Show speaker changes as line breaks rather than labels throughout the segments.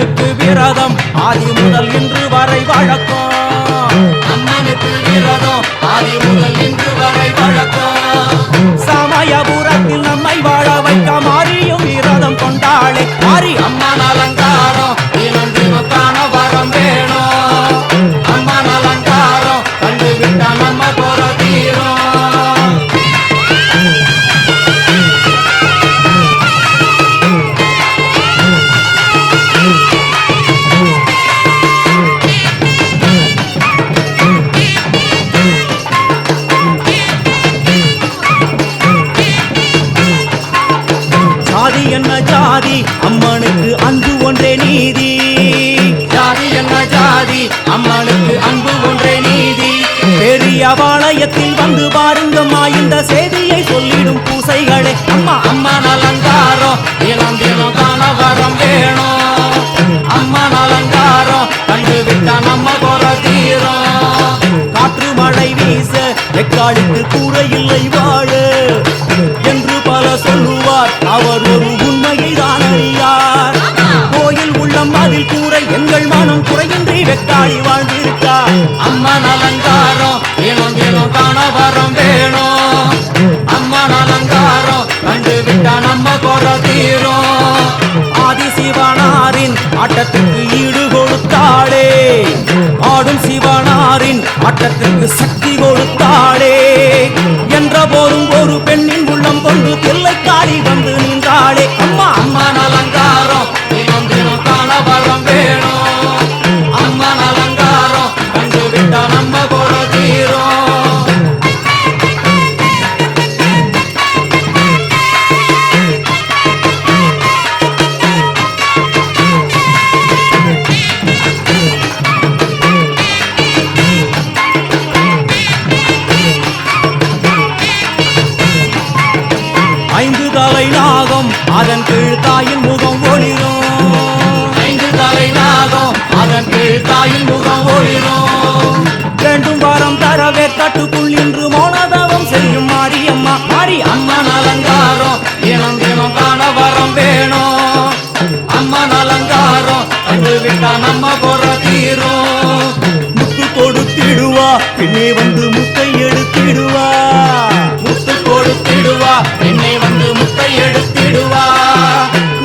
அண்ணனுக்கு விரதம். ஆதி முதல் இன்று வரை வழக்கம். அண்ணனுக்கு விரதம். ஆதி முதல் இன்று வரை வழக்கம். சமயபூ பெரிய பாளையத்தில் வந்து பாருங்கம்மா இந்த செய்தியை சொல்லிடும் பூசைகளே. அம்மா அம்மன் அலங்காரம் தினம் தினம் காண வரம் வேணும். அம்மன் அலங்காரம் கண்டு விட்டா நம்ம குற தீரம். காற்று மழை வீச எக்காலுக்கு கூற இல்லை வாழ குறையின்றி வெக்காளி வாழ்ந்திருக்கா அம்மா அலங்காரம் தினம் தினம் காணவரம் வேணும். அம்மா அலங்காரம் கண்டு விட்டா நம்ம குற தீரும். ஆதி சிவனாரின் ஆட்டத்துக்கு ஈடு கொடுத்தாளே. ஆடும் சிவனாரின் ஆட்டத்துக்கு சக்தி கொடுத்தாளே. என்ற போதும் ஒரு என்று இன்று மோனதவம் செய்யும் மாரியம்மா. மாரி அம்மன் அலங்காரம் தினம் தினம் காண வரம் வேணும். அம்மன் அலங்காரம் அது விட்டா நம்ம போற தீரும். முத்து கொடுத்திடுவா பின்னே வந்து முத்தை எடுத்திடுவா. முத்து கொடுத்திடுவா பின்னே வந்து முத்தை எடுத்திடுவா.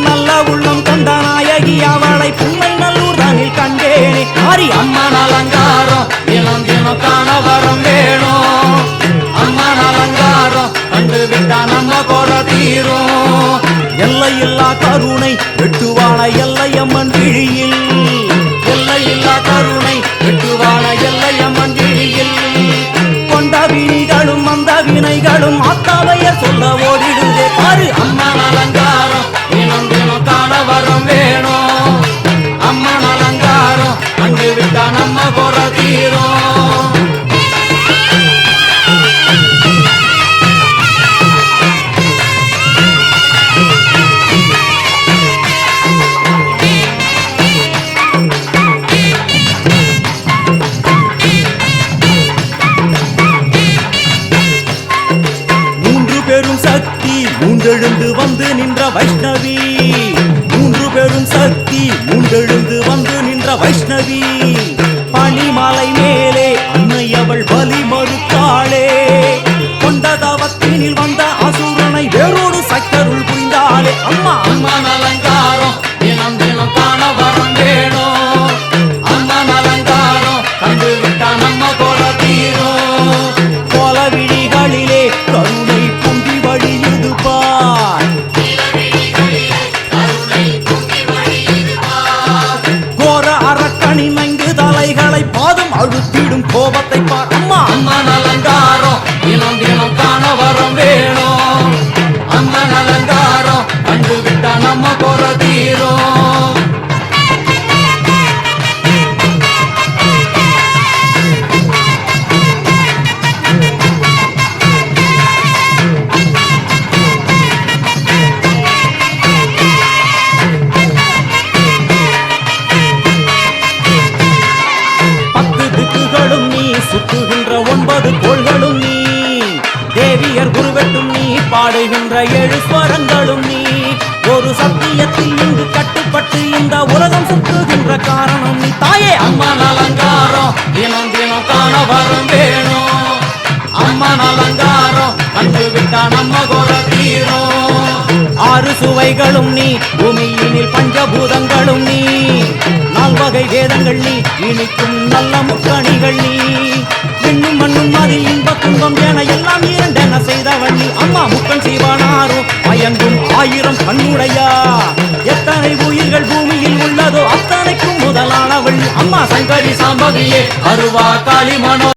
நல்ல உள்ளம் கொண்ட நாயகி அவளை புன்னை நல்லூர் தானில் கண்டேனே. மாறி அம்மன் அலங்காரம் தினம் தினம் காண வரம் வேணும். தீரும் எல்லையில்லா கருணை வெட்டுவான எல்லையம்மன் கிழியில் எல்லையில்லா கருணை வெட்டுவான எல்லையம்மன் கிழியில் கொண்ட வினிகளும் வந்த வினைகளும் அத்தாவை பெரும் சக்தி மூன்றெழுந்து வந்து நின்ற வைஷ்ணவி. மூன்று பெரும் சக்தி மூன்றெழுந்து வந்து நின்ற வைஷ்ணவி. பனிமலை மேலே அன்னை அவள் பலி மறுத்த அழுத்திடும் கோபத்தை சத்தியத்தில் இங்கு கட்டுப்பட்டு இந்த உலகம் சுற்றுகின்ற காரணம் நீ தாயே. அம்மா
அம்மன் அலங்காரம் தினம் தினம் காண வரம் வேணும். அம்மா அலங்காரம் கண்டு விட்டா நம்ம கொல தீரும்.
ஆறு சுவைகளும் நீ பூமியினில் பஞ்சபூதங்களும் நீ. நால்வகை வேதங்கள் நீ இனிக்கும் நல்ல முக்கணிகள் நீ. விண்ணும் மண்ணும் அது இன்ப துன்பம் என எல்லாம் இரண்டென செய்தவள் நீ. அம்மா முக்கன் சிவனாரும் மயங்கும் ஆயிரம் கண்ணுடையா அத்தனைக்கும் முதலானவள் அம்மா சங்கரி சாம்பவியே.
அருவா காளி மனோ